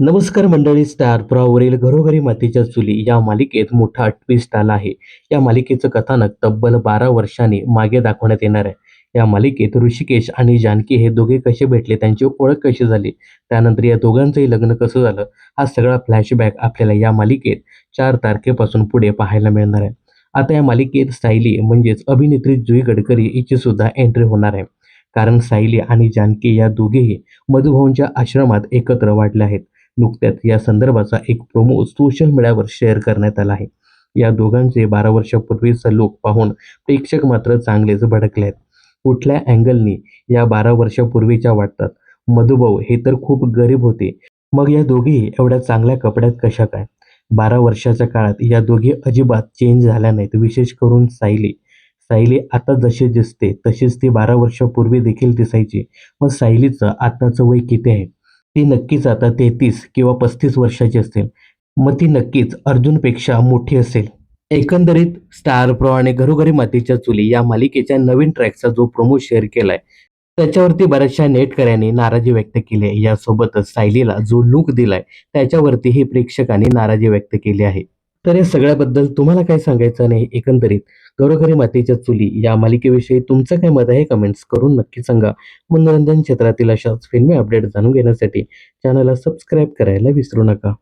नमस्कार मंडळी स्टार प्रवाहवरील घरोघरी मातीच्या चुली या मालिकेत मोठा ट्विस्ट आला आहे. या मालिकेचं कथानक तब्बल बारा वर्षांनी मागे दाखवण्यात येणार आहे. या मालिकेत ऋषिकेश आणि जानकी हे दोघे कसे भेटले त्यांची ओळख कशी झाली त्यानंतर या दोघांचंही लग्न कसं झालं हा सगळा फ्लॅशबॅक आपल्याला या मालिकेत चार तारखेपासून पुढे पाहायला मिळणार आहे. आता या मालिकेत सायली म्हणजेच अभिनेत्री जुई गडकरी हिची सुद्धा एंट्री होणार आहे. कारण सायली आणि जानकी या दोघेही मधुभाऊंच्या आश्रमात एकत्र वाढल्या आहेत. नुकत्याच या संदर्भाचा एक प्रोमो सोशल मीडियावर शेअर करण्यात आला आहे. या दोघांचे बारा वर्षापूर्वीचा लुक पाहून प्रेक्षक मात्र चांगलेच भडकले आहेत कुठल्या अँगलनी या बारा वर्षापूर्वीच्या वाटतात? मधुभाऊ हे तर खूप गरीब होते. मग या दोघी एवढ्या चांगल्या कपड्यात कशा काय? बारा वर्षाच्या काळात या दोघी अजिबात चेंज झाल्या नाहीत विशेष करून सायली. सायली आता जशी दिसते तशीच ती बारा वर्षापूर्वी देखील दिसायची. मग सायलीचं आताचं वय किती आहे? ती नक्कीच आता तेहतीस किंवा पस्तीस वर्षाची असेल. मग ती नक्कीच अर्जुनपेक्षा मोठी असेल. एकंदरीत स्टार प्रो आणि घरोघरी मातीच्या चुली या मालिकेच्या नवीन ट्रॅकचा जो प्रोमो शेअर केलाय त्याच्यावरती बऱ्याचशा नेटकऱ्यांनी नाराजी व्यक्त केली आहे. यासोबतच सायलीला जो लुक दिलाय त्याच्यावरतीही प्रेक्षकांनी नाराजी व्यक्त केली आहे. तर या सगळ्याबद्दल तुम्हाला काय सांगायचं नाही एकंदरीत? घरोघरी मातीच्या चुली या मालिकेविषयी तुमचं काय मत आहे? कमेंट्स करून नक्की सांगा. मनोरंजन क्षेत्रातील अशाच फिल्मी अपडेट जाणून घेण्यासाठी चॅनलला सबस्क्राईब करायला विसरू नका.